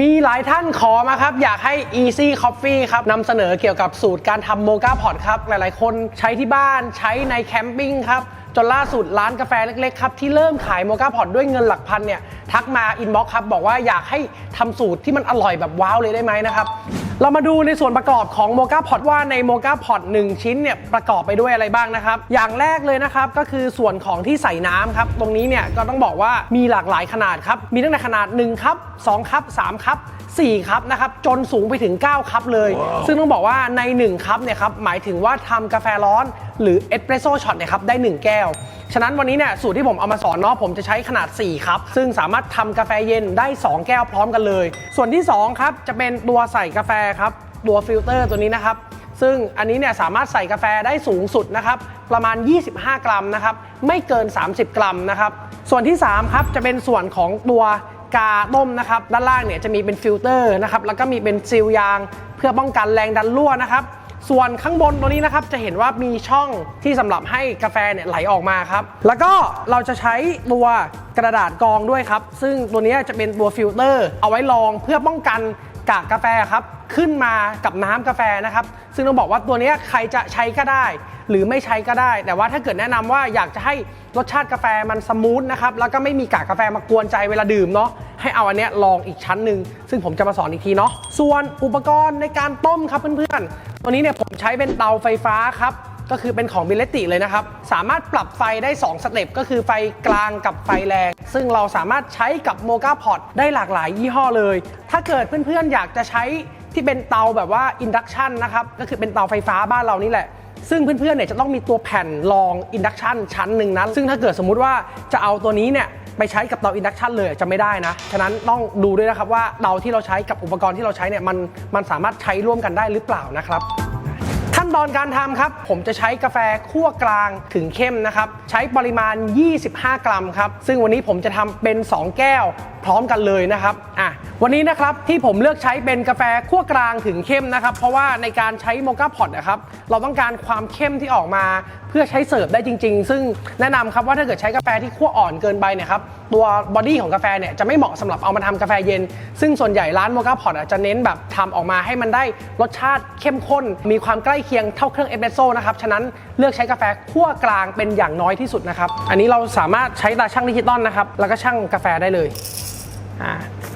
มีหลายท่านขอมาครับ อยากให้ Easy Coffee ครับนำเสนอเกี่ยวกับสูตรการทำโมกาพอตครับ หลายๆ คนใช้ที่บ้านใช้ในแคมปิ้งครับ จนล่าสุดร้านกาแฟเล็ก ๆ ครับ ที่เริ่มขายโมกาพอตด้วยเงินหลักพันเนี่ย ทักมาอินบ็อกครับ บอกว่าอยากให้ทำสูตรที่มันอร่อยแบบว้าวเลยได้ไหมนะครับ เรามาดูในส่วนประกอบของโมกาพอตว่าในโมกาพอต1ชิ้นเนี่ยประกอบไปด้วยอะไรบ้างนะครับ อย่างแรกเลยนะครับก็คือส่วนของที่ใส่น้ำครับตรงนี้เนี่ยก็ต้องบอกว่ามีหลากหลายขนาดครับมีตั้งแต่ขนาด1ครับ2ครับ3ครับ4ครับนะครับจนสูงไปถึง 9 ครับเลย ซึ่งต้องบอกว่าใน 1 ครับเนี่ยครับหมายถึงว่าทำกาแฟร้อน หรือเอสเปรสโซ่ช็อตนี่ยครับได้ 1 แก้ว ฉะนั้นวันนี้เนี่ยสูตรที่ผมเอามาสอนเนาะผมจะใช้ขนาด 4 ครับ ซึ่งสามารถทำกาแฟเย็นได้ 2 แก้วพร้อมกันเลย ส่วนที่ 2 ครับ จะเป็นตัวใส่กาแฟครับ ตัวฟิลเตอร์ตัวนี้นะครับซึ่งอันนี้เนี่ยสามารถใส่กาแฟได้สูงสุดนะครับประมาณ 25 กรัมนะครับไม่เกิน 30 กรัมนะครับส่วนที่3ครับจะเป็นส่วนของตัวกาต้มนะครับด้านล่างเนี่ยจะมีเป็นฟิลเตอร์นะครับแล้วก็มีเป็นซีลยาง เพื่อป้องกันแรงดันรั่วนะครับ ส่วนข้างบนตัวนี้นะครับจะเห็นว่ามีช่องที่สำหรับให้กาแฟเนี่ยไหลออกมาครับ แล้วก็เราจะใช้ตัวกระดาษกรองด้วยครับ ซึ่งตัวนี้จะเป็นตัวฟิลเตอร์ เอาไว้รองเพื่อป้องกันกากกาแฟครับ ขึ้นมากับน้ำกาแฟนะครับ ซึ่งต้องบอกว่าตัวนี้ใครจะใช้ก็ได้ หรือไม่ใช้ก็ได้ แต่ว่าถ้าเกิดแนะนำว่าอยากจะให้รสชาติกาแฟมันสมูทนะครับแล้วก็ไม่มีกากกาแฟมากวนใจเวลาดื่มเนาะให้เอาอันเนี้ยลองอีกชั้นหนึ่งซึ่งผมจะมาสอนอีกทีเนาะส่วนอุปกรณ์ในการต้มครับเพื่อนๆตัวนี้เนี่ยผมใช้เป็นเตาไฟฟ้าครับก็คือเป็นของบิเลติเลยนะครับ สามารถปรับไฟได้ 2 สเต็ปก็คือไฟกลางกับไฟแรง ซึ่งเราสามารถใช้กับโมกาพอตได้หลากหลายยี่ห้อเลย ถ้าเกิดเพื่อนๆ อยากจะใช้ที่เป็นเตาแบบว่าอินดักชันนะครับ ก็คือเป็นเตาไฟฟ้าบ้านเรานี่แหละ ซึ่งเพื่อนๆเนี่ยจะต้องมีตัวแผ่นรองอินดักชันชั้นหนึ่งนะซึ่งถ้าเกิดสมมุติว่าจะเอาตัวนี้เนี่ยไปใช้กับเตาอินดักชันเลยจะไม่ได้นะ ฉะนั้นต้องดูด้วยนะครับว่าเตาที่เราใช้กับอุปกรณ์ที่เราใช้เนี่ยมันมันสามารถใช้ร่วมกันได้หรือเปล่านะครับ ขั้นตอนการทำครับ ผมจะใช้กาแฟคั่วกลางถึงเข้มนะครับ ใช้ปริมาณ 25 กรัมครับ ซึ่งวันนี้ผมจะทำเป็น 2 แก้วพร้อมกันเลยนะครับอะวันนี้นะครับที่ผมเลือกใช้เป็นกาแฟคั่วกลางถึงเข้มนะครับ เพราะว่าในการใช้โมกาพอตนะครับ เราต้องการความเข้มที่ออกมาเพื่อใช้เสิร์ฟได้จริง ๆ ซึ่งแนะนำครับว่าถ้าเกิดใช้กาแฟที่คั่วอ่อนเกินไปเนี่ยครับตัวบอดี้ของกาแฟเนี่ยจะไม่เหมาะสำหรับเอามาทำกาแฟเย็น ซึ่งส่วนใหญ่ร้านโมกาพอตจะเน้นแบบทำออกมาให้มันได้รสชาติเข้มข้น มีความใกล้เคียงเท่าเครื่องเอสเปรสโซ่นะครับ ฉะนั้นเลือกใช้กาแฟคั่วกลางเป็นอย่างน้อยที่สุดนะครับ อันนี้เราสามารถใช้ตาช่างดิจิตอลนะครับ แล้วก็ช่างกาแฟได้เลย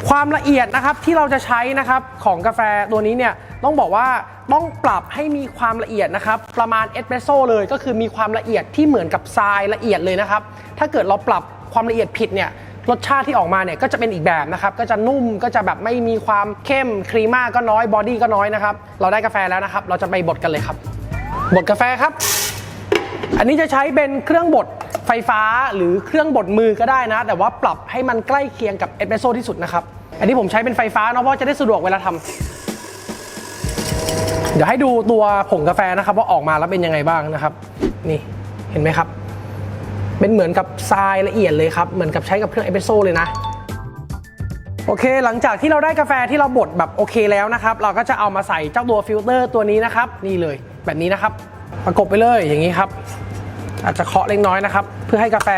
ความละเอียดนะครับที่เราจะใช้นะครับของกาแฟตัวนี้เนี่ยต้องบอกว่าต้องปรับให้มีความละเอียดนะครับประมาณเอสเปรสโซ่เลยก็คือมีความละเอียดที่เหมือนกับทรายละเอียดเลยนะครับถ้าเกิดเราปรับความละเอียดผิดเนี่ย รสชาติที่ออกมาเนี่ยก็จะเป็นอีกแบบนะครับ ก็จะนุ่มก็จะแบบไม่มีความเข้มครีม่าก็น้อยบอดี้ก็น้อยนะครับ เราได้กาแฟแล้วนะครับ เราจะไปบดกันเลยครับ บดกาแฟครับ อันนี้จะใช้เป็นเครื่องบดไฟฟ้าหรือเครื่องบดมือก็ได้นะ แต่ว่าปรับให้มันใกล้เคียงกับเอสเปรสโซ่ที่สุดนะครับ อันนี้ผมใช้เป็นไฟฟ้าเนาะเพราะจะได้สะดวกเวลาทำเดี๋ยวให้ดูตัวผงกาแฟนะครับ ว่าออกมาแล้วเป็นยังไงบ้างนะครับ นี่เห็นไหมครับ เป็นเหมือนกับทรายละเอียดเลยครับ เหมือนกับใช้กับเครื่องเอสเปรสโซ่เลยนะ โอเค หลังจากที่เราได้กาแฟที่เราบดแบบโอเคแล้วนะครับ เราก็จะเอามาใส่เจ้าตัวฟิลเตอร์ตัวนี้นะครับ นี่เลย แบบนี้นะครับ ประกบไปเลยอย่างนี้ครับ อาจจะเคาะเล็กน้อยนะครับ เพื่อให้กาแฟ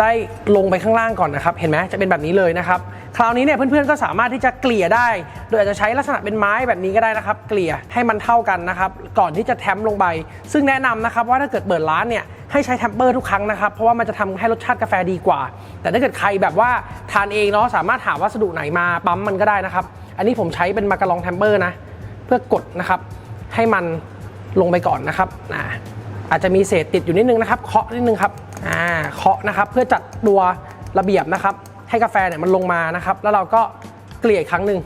ได้ลงไปข้างล่างก่อนนะครับ เห็นไหมจะเป็นแบบนี้เลยนะครับ คราวนี้เนี่ยเพื่อนๆก็สามารถที่จะเกลี่ยได้ โดยอาจจะใช้ลักษณะเป็นไม้แบบนี้ก็ได้นะครับ เกลี่ยให้มันเท่ากันนะครับ ก่อนที่จะแทมลงไป ซึ่งแนะนำนะครับว่าถ้าเกิดเปิดร้านเนี่ย ให้ใช้แทมเปอร์ทุกครั้งนะครับ เพราะว่ามันจะทำให้รสชาติกาแฟดีกว่า แต่ถ้าเกิดใครแบบว่าทานเองเนาะสามารถหาวัสดุไหนมาปั๊มมันก็ได้นะครับ อันนี้ผมใช้เป็นมากระลองแทมเปอร์นะ เพื่อกดนะครับ ให้มันลงไปก่อนนะครับอ่าอาจจะมีเศษติดอยู่นิดนึงนะครับ เคาะนิดนึงครับอ่าเคาะนะครับ เพื่อจัดตัวระเบียบนะครับ ให้กาแฟเนี่ยมันลงมานะครับ แล้วเราก็เกลี่ยครั้งหนึ่ง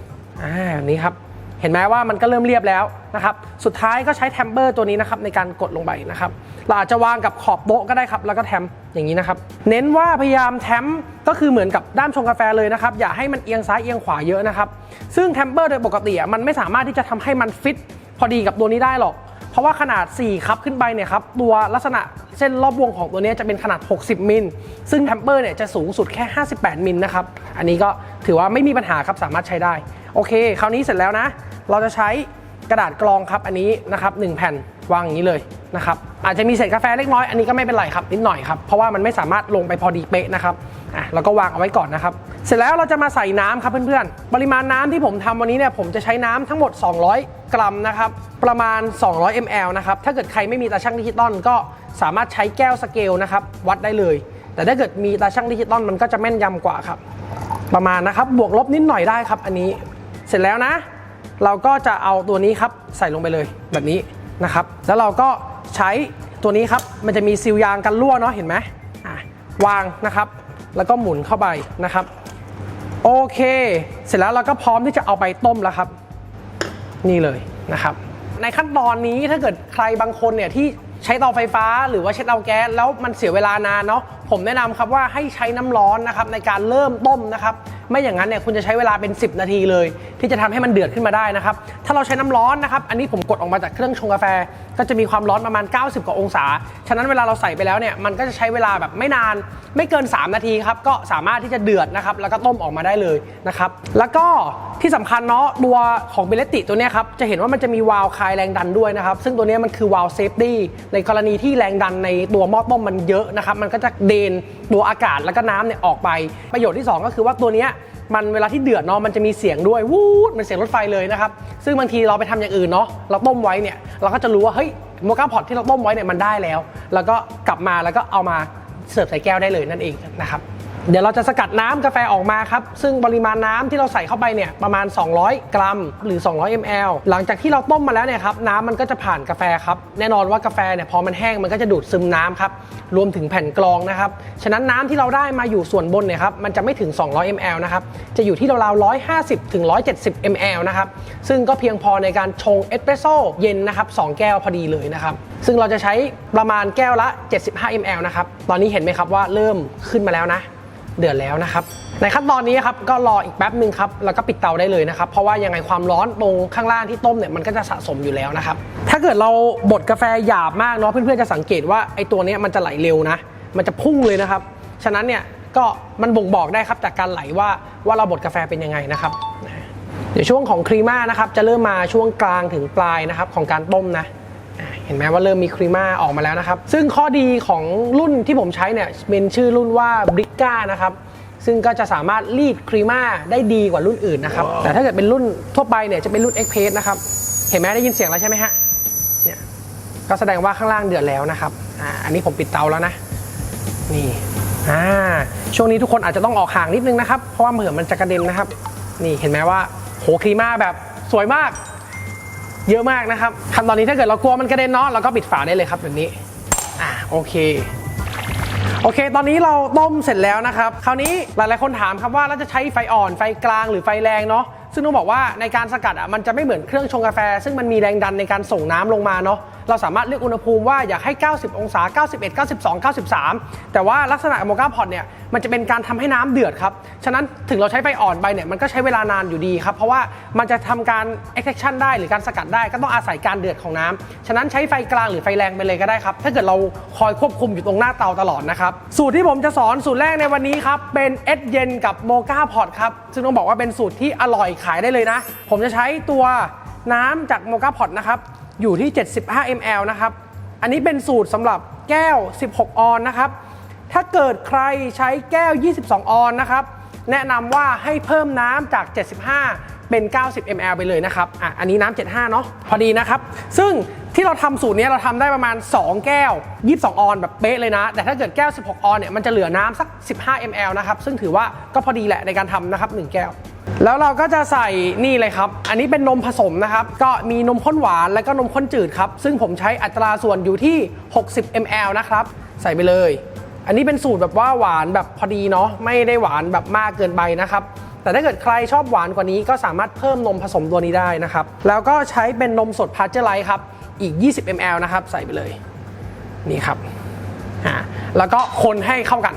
อ่าแบบนี้ครับ เห็นไหมว่ามันก็เริ่มเรียบแล้วนะครับ สุดท้ายก็ใช้แทมเบอร์ตัวนี้นะครับในการกดลงไปนะครับ เราอาจจะวางกับขอบโต๊ะก็ได้ครับ แล้วก็แทมอย่างนี้นะครับ เน้นว่าพยายามแทมก็คือเหมือนกับด้ามชงกาแฟเลยนะครับ อย่าให้มันเอียงซ้ายเอียงขวาเยอะนะครับ ซึ่งแทมเบอร์โดยปกติอะมันไม่สามารถที่จะทำให้มันฟิตพอดีกับตัวนี้ได้หรอก เพราะว่าขนาด 4 ครับขึ้นไปเนี่ยครับ ตัวลักษณะเส้นรอบวงของตัวนี้จะเป็นขนาด 60 มิล ซึ่งแทมเปอร์เนี่ยจะสูงสุดแค่ 58 มิลนะครับ อันนี้ก็ถือว่าไม่มีปัญหาครับสามารถใช้ได้ โอเค คราวนี้เสร็จแล้วนะ เราจะใช้กระดาษกรองครับอันนี้นะครับหแผ่นวางอย่างนี้เลยนะครับอาจจะมีเศษกาแฟเล็กน้อยอันนี้ก็ไม่เป็นไรครับนิดหน่อยครับเพราะว่ามันไม่สามารถลงไปพอดีเป๊ะนะครับอะเราก็วางเอาไว้ก่อนนะครับ เสร็จแล้วเราจะมาใส่น้ำครับเพื่อนๆ ปริมาณน้ำที่ผมทำวันนี้เนี่ยผมจะใช้น้ำทั้งหมด 200 กรัมนะครับประมาณ 200 ml นะครับถ้าเกิดใครไม่มีตาช่างดิจิตอลก็สามารถใช้แก้วสเกลนะครับวัดได้เลย แต่ถ้าเกิดมีตาช่างดิจิตอลมันก็จะแม่นยำกว่าครับประมาณนะครับบวกลบนิดหน่อยได้ครับอันนี้ เสร็จแล้วนะ เราก็จะเอาตัวนี้ครับใส่ลงไปเลยแบบนี้นะครับ แล้วเราก็ใช้ตัวนี้ครับ มันจะมีซีลยางกันรั่วเนาะเห็นไหมวางนะครับ แล้วก็หมุนเข้าไปนะครับ โอเค เสร็จแล้วเราก็พร้อมที่จะเอาไปต้มแล้วครับ นี่เลยนะครับ ในขั้นตอนนี้ถ้าเกิดใครบางคนเนี่ยที่ใช้เตาไฟฟ้าหรือว่าใช้เตาแก๊สแล้วมันเสียเวลานานเนาะผมแนะนำครับว่าให้ใช้น้ำร้อนนะครับในการเริ่มต้มนะครับ ไม่อย่างนั้นเนี่ยคุณจะใช้เวลาเป็น 10 นาทีเลย ที่จะทำให้มันเดือดขึ้นมาได้นะครับถ้าเราใช้น้ำร้อนนะครับอันนี้ผมกดออกมาจากเครื่องชงกาแฟ ก็จะมีความร้อนประมาณ 90 กว่าองศา ฉะนั้นเวลาเราใส่ไปแล้วเนี่ยมันก็จะใช้เวลาแบบไม่นานไม่เกิน 3 นาทีครับก็สามารถที่จะเดือดนะครับแล้วก็ต้มออกมาได้เลยนะครับแล้วก็ที่สำคัญเนาะตัวของเบลติตัวนี้ครับจะเห็นว่ามันจะมีวาล์วคลายแรงดันด้วยนะครับซึ่งตัวนี้มันคือวาล์วเซฟตี้ในกรณีที่แรงดันในตัวหม้อต้มมันเยอะนะครับมันก็จะเดนตัวอากาศแล้วก็น้ำเนี่ยออกไป ประโยชน์ที่สองก็คือว่าตัวเนี้ย มันเวลาที่เดือดเนาะมันจะมีเสียงด้วยวูดมันเสียงรถไฟเลยนะครับซึ่งบางทีเราไปทำอย่างอื่นเนาะเราต้มไว้เนี่ยเราก็จะรู้ว่าเฮ้ยโมกาพอตที่เราต้มไว้เนี่ยมันได้แล้ว แล้วก็กลับมาแล้วก็เอามาเสิร์ฟใส่แก้วได้เลยนั่นเองนะครับ เดี๋ยวเราจะสกัดน้ำกาแฟออกมาครับ ซึ่งปริมาณน้ำที่เราใส่เข้าไปเนี่ยประมาณ 200 กรัม หรือ 200 ml หลังจากที่เราต้มมาแล้วเนี่ยครับน้ำมันก็จะผ่านกาแฟครับ แน่นอนว่ากาแฟเนี่ยพอมันแห้งมันก็จะดูดซึมน้ำครับ รวมถึงแผ่นกรองนะครับ ฉะนั้นน้ำที่เราได้มาอยู่ส่วนบนเนี่ยครับมันจะไม่ถึง 200 ml นะครับ จะอยู่ที่ราวๆ150ถึง170 ml นะครับ ซึ่งก็เพียงพอในการชงเอสเปรสโซ่เย็นนะครับ2แก้วพอดีเลยนะครับ ซึ่งเราจะใช้ประมาณแก้วละ 75 ml นะครับ ตอนนี้เห็นไหมครับว่าเริ่มขึ้นมาแล้วนะ เดือดแล้วนะครับ ในขั้นตอนนี้ครับก็รออีกแป๊บหนึ่งครับแล้วก็ปิดเตาได้เลยนะครับเพราะว่ายังไงความร้อนตรงข้างล่างที่ต้มเนี่ยมันก็จะสะสมอยู่แล้วนะครับถ้าเกิดเราบดกาแฟหยาบมากเนาะเพื่อนๆจะสังเกตว่าไอ้ตัวนี้มันจะไหลเร็วนะ มันจะพุ่งเลยนะครับ ฉะนั้นเนี่ยก็มันบ่งบอกได้ครับจากการไหลว่าว่าเราบดกาแฟเป็นยังไงนะครับ เดี๋ยวช่วงของครีม่านะครับจะเริ่มมาช่วงกลางถึงปลายนะครับของการต้มนะ เห็นไหมว่าเริ่มมีครีม่าออกมาแล้วนะครับ ซึ่งข้อดีของรุ่นที่ผมใช้เนี่ยเป็นชื่อรุ่นว่าบริก้านะครับซึ่งก็จะสามารถรีดครีม่าได้ดีกว่ารุ่นอื่นนะครับ แต่ถ้าเกิดเป็นรุ่นทั่วไปเนี่ยจะเป็นรุ่น X p r e s s นะครับ เห็นไหมได้ยินเสียงแล้วใช่ไหมฮะ เนี่ยก็แสดงว่าข้างล่างเดือดแล้วนะครับ อ่า อันนี้ผมปิดเตาแล้วนะ นี่ อ่า ช่วงนี้ทุกคนอาจจะต้องออกห่างนิดนึงนะครับ เพราะว่าเหมือนมันจะกระเด็นนะครับ นี่เห็นไหมว่าโหครีม่าแบบสวยมาก เยอะมากนะครับขั้นตอนนี้ถ้าเกิดเรากลัวมันกระเด็นเนาะเราก็ปิดฝาได้เลยครับแบบนี้อะโอเคโอเค ตอนนี้เราต้มเสร็จแล้วนะครับ คราวนี้หลายๆคนถามครับว่าเราจะใช้ไฟอ่อนไฟกลางหรือไฟแรงเนาะ ซึ่งต้องบอกว่าในการสกัดอะมันจะไม่เหมือนเครื่องชงกาแฟ ซึ่งมันมีแรงดันในการส่งน้ำลงมาเนาะ เราสามารถเลือกอุณหภูมิว่าอยากให้ 90 องศา 91 92 93 แต่ว่าลักษณะโมกาพอตเนี่ยมันจะเป็นการทำให้น้ำเดือดครับ ฉะนั้นถึงเราใช้ไฟอ่อนไปเนี่ยมันก็ใช้เวลานานอยู่ดีครับ เพราะว่ามันจะทำการ extraction ได้หรือการสกัดได้ก็ต้องอาศัยการเดือดของน้ำฉะนั้นใช้ไฟกลางหรือไฟแรงไปเลยก็ได้ครับ ถ้าเกิดเราคอยควบคุมอยู่ตรงหน้าเตาตลอดนะครับ สูตรที่ผมจะสอนสูตรแรกในวันนี้ครับ เป็นเอสเย็นกับโมกาพอตครับ ซึ่งต้องบอกว่าเป็นสูตรที่อร่อยขายได้เลยนะ ผมจะใช้ตัวน้ำจากโมกาพอตนะครับ อยู่ที่ 75 ml นะครับ อันนี้เป็นสูตรสำหรับแก้ว 16 ออนนะครับ ถ้าเกิดใครใช้แก้ว 22 ออนนะครับ แนะนำว่าให้เพิ่มน้ำจาก 75 เป็น 90 ml ไปเลยนะครับ อะ อันนี้น้ำ 75 เนาะ พอดีนะครับ ซึ่งที่เราทำสูตรนี้เราทำได้ประมาณ 2 แก้ว 22 ออนแบบเป๊ะเลยนะ แต่ถ้าเกิดแก้ว 16 ออนเนี่ย มันจะเหลือน้ำสัก 15 ml นะครับ ซึ่งถือว่าก็พอดีแหละในการทำนะครับ 1 แก้ว แล้วเราก็จะใส่นี่เลยครับ อันนี้เป็นนมผสมนะครับ ก็มีนมข้นหวานแล้วก็นมข้นจืดครับ ซึ่งผมใช้อัตราส่วนอยู่ที่ 60 ml นะครับ ใส่ไปเลย อันนี้เป็นสูตรแบบว่าหวานแบบพอดีเนาะ ไม่ได้หวานแบบมากเกินไปนะครับ แต่ถ้าเกิดใครชอบหวานกว่านี้ก็สามารถเพิ่มนมผสมตัวนี้ได้นะครับ แล้วก็ใช้เป็นนมสดพาสเจอร์ไลท์ครับ อีก 20 ml นะครับ ใส่ไปเลย นี่ครับ อ่า แล้วก็คนให้เข้ากัน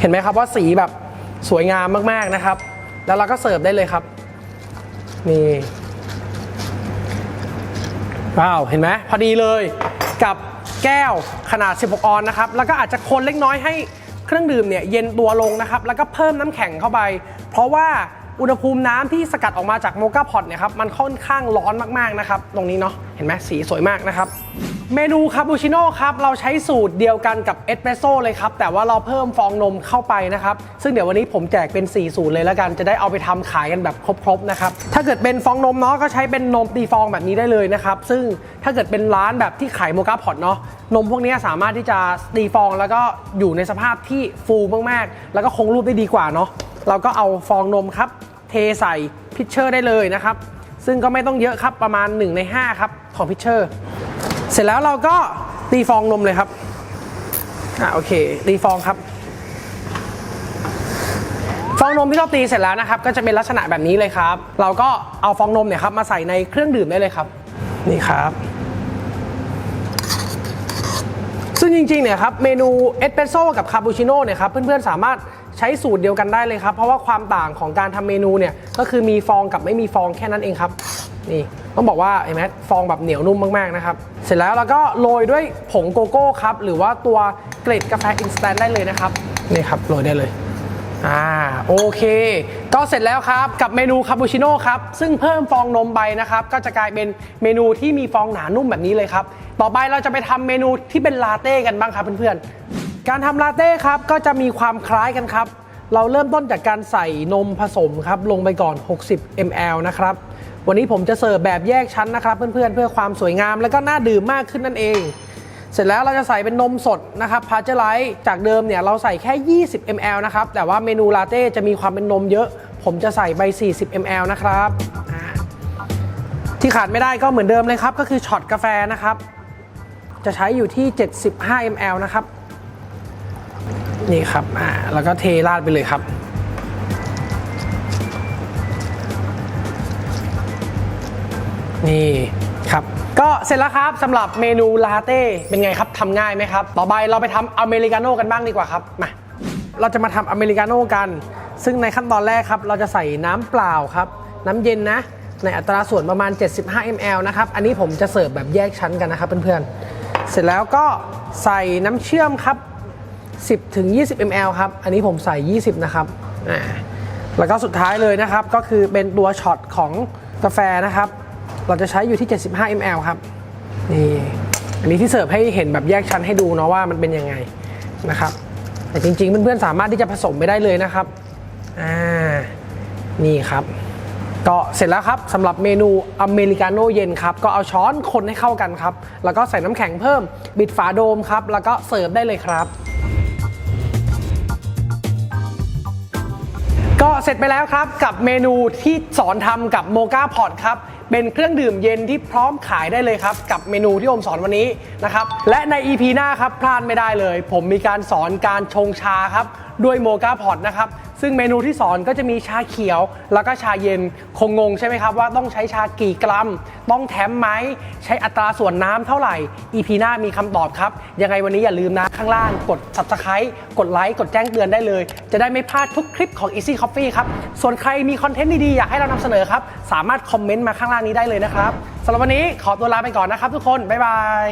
เห็นไหมครับว่าสีแบบ สวยงามมากๆนะครับ แล้วเราก็เสิร์ฟได้เลยครับ นี่ว้าวเห็นไหมพอดีเลยกับแก้วขนาด 16 ออนนะครับ แล้วก็อาจจะคนเล็กน้อยให้เครื่องดื่มเนี่ยเย็นตัวลงนะครับ แล้วก็เพิ่มน้ำแข็งเข้าไป เพราะว่าอุณหภูมิน้ำที่สกัดออกมาจากโมกาพอตเนี่ยครับ มันค่อนข้างร้อนมากๆนะครับ ตรงนี้เนาะ เห็นไหมสีสวยมากนะครับ เมนูคาปูชิโน่ครับ เราใช้สูตรเดียวกันกับเอสเปรสโซ่เลยครับ แต่ว่าเราเพิ่มฟองนมเข้าไปนะครับ ซึ่งเดี๋ยววันนี้ผมแจกเป็น 4 สูตรเลยแล้วกัน จะได้เอาไปทำขายกันแบบครบๆนะครับ ถ้าเกิดเป็นฟองนมเนาะก็ใช้เป็นนมตีฟองแบบนี้ได้เลยนะครับ ซึ่งถ้าเกิดเป็นร้านแบบที่ขายโมกาพอตเนาะ นมพวกนี้สามารถที่จะตีฟองแล้วก็อยู่ในสภาพที่ฟูมากๆ แล้วก็คงรูปได้ดีกว่าเนาะ เราก็เอาฟองนมครับ เทใส่พิชเชอร์ได้เลยนะครับ ซึ่งก็ไม่ต้องเยอะครับประมาณ1ใน5ครับของพิชเชอร์ เสร็จแล้วเราก็ตีฟองนมเลยครับอ่าโอเคตีฟองครับ ฟองนมที่เราตีเสร็จแล้วนะครับ ก็จะเป็นลักษณะแบบนี้เลยครับ เราก็เอาฟองนมเนี่ยครับมาใส่ในเครื่องดื่มได้เลยครับ นี่ครับซึ่งจริงๆ เนี่ยครับเมนูเอสเปรสโซ่กับคาปูชิโน่เนี่ยครับเพื่อนๆ สามารถใช้สูตรเดียวกันได้เลยครับ เพราะว่าความต่างของการทำเมนูเนี่ยก็คือมีฟองกับไม่มีฟองแค่นั้นเองครับ นี่ต้องบอกว่าเห็นไหมฟองแบบเหนียวนุ่มมากๆ นะครับ เสร็จแล้วเราก็โรยด้วยผงโกโก้ครับ หรือว่าตัวเกล็ดกาแฟอินสแตนต์ได้เลยนะครับ นี่ครับโรยได้เลยอ่าโอเค ก็เสร็จแล้วครับกับเมนูคาปูชิโน่ครับ ซึ่งเพิ่มฟองนมไปนะครับ ก็จะกลายเป็นเมนูที่มีฟองหนานุ่มแบบนี้เลยครับ ต่อไปเราจะไปทำเมนูที่เป็นลาเต้กันบ้างครับเพื่อนๆ การทำลาเต้ครับก็จะมีความคล้ายกันครับ เราเริ่มต้นจากการใส่นมผสมครับ ลงไปก่อน 60 ml นะครับ วันนี้ผมจะเสิร์ฟแบบแยกชั้นนะครับเพื่อนๆเพื่อความสวยงามและก็น่าดื่มมากขึ้นนั่นเอง เสร็จแล้วเราจะใส่เป็นนมสดนะครับพาเจอร์ไลท์จากเดิมเนี่ยเราใส่แค่ 20 ml นะครับแต่ว่าเมนูลาเต้จะมีความเป็นนมเยอะ ผมจะใส่ไป 40 ml นะครับที่ขาดไม่ได้ก็เหมือนเดิมเลยครับ ก็คือช็อตกาแฟนะครับ จะใช้อยู่ที่ 75 ml นะครับ นี่ครับอ่าแล้วก็เทราดไปเลยครับ นี่ครับ ก็เสร็จแล้วครับสำหรับเมนูลาเต้เป็นไงครับทำง่ายไหมครับ ต่อไปเราไปทำอเมริกาโน่กันบ้างดีกว่าครับมาเราจะมาทำอเมริกาโน่กัน ซึ่งในขั้นตอนแรกครับ เราจะใส่น้ำเปล่าครับ น้ำเย็นนะ ในอัตราส่วนประมาณ 75 ml นะครับ อันนี้ผมจะเสิร์ฟแบบแยกชั้นกันนะครับเพื่อนๆ เสร็จแล้วก็ใส่น้ำเชื่อมครับ 10ถึง20 ml ครับ อันนี้ผมใส่ 20 นะครับแล้วก็สุดท้ายเลยนะครับ ก็คือเป็นตัวช็อตของกาแฟนะครับ เราจะใช้อยู่ที่ 75 ml ครับ นี่ อันนี้ที่เสิร์ฟให้เห็นแบบแยกชั้นให้ดูเนาะว่ามันเป็นยังไงนะครับ แต่จริงๆ เพื่อนๆ สามารถที่จะผสมไปได้เลยนะครับ อ่า นี่ครับ ก็เสร็จแล้วครับสำหรับเมนูอเมริกาโน่เย็นครับ ก็เอาช้อนคนให้เข้ากันครับ แล้วก็ใส่น้ำแข็งเพิ่ม บิดฝาโดมครับ แล้วก็เสิร์ฟได้เลยครับก็เสร็จไปแล้วครับกับเมนูที่สอนทำกับโมกาพอตครับ เป็นเครื่องดื่มเย็นที่พร้อมขายได้เลยครับ กับเมนูที่ผมสอนวันนี้นะครับ และใน EP หน้าครับพลาดไม่ได้เลย ผมมีการสอนการชงชาครับ ด้วยโมกาพอตนะครับ ซึ่งเมนูที่สอนก็จะมีชาเขียว แล้วก็ชาเย็นคงงงใช่ไหมครับ ว่าต้องใช้ชากี่กรัม ต้องแถมไหม ใช้อัตราส่วนน้ำเท่าไหร่ EP หน้ามีคำตอบครับ ยังไงวันนี้อย่าลืมนะ ข้างล่างกด subscribe กดไลค์กดแจ้งเตือนได้เลย จะได้ไม่พลาดทุกคลิปของ Easy Coffee ครับ ส่วนใครมีคอนเทนต์ดีๆอยากให้เรานำเสนอครับสามารถคอมเมนต์มาข้างล่างนี้ได้เลยนะครับสำหรับวันนี้ขอตัวลาไปก่อนนะครับทุกคนบ๊ายบาย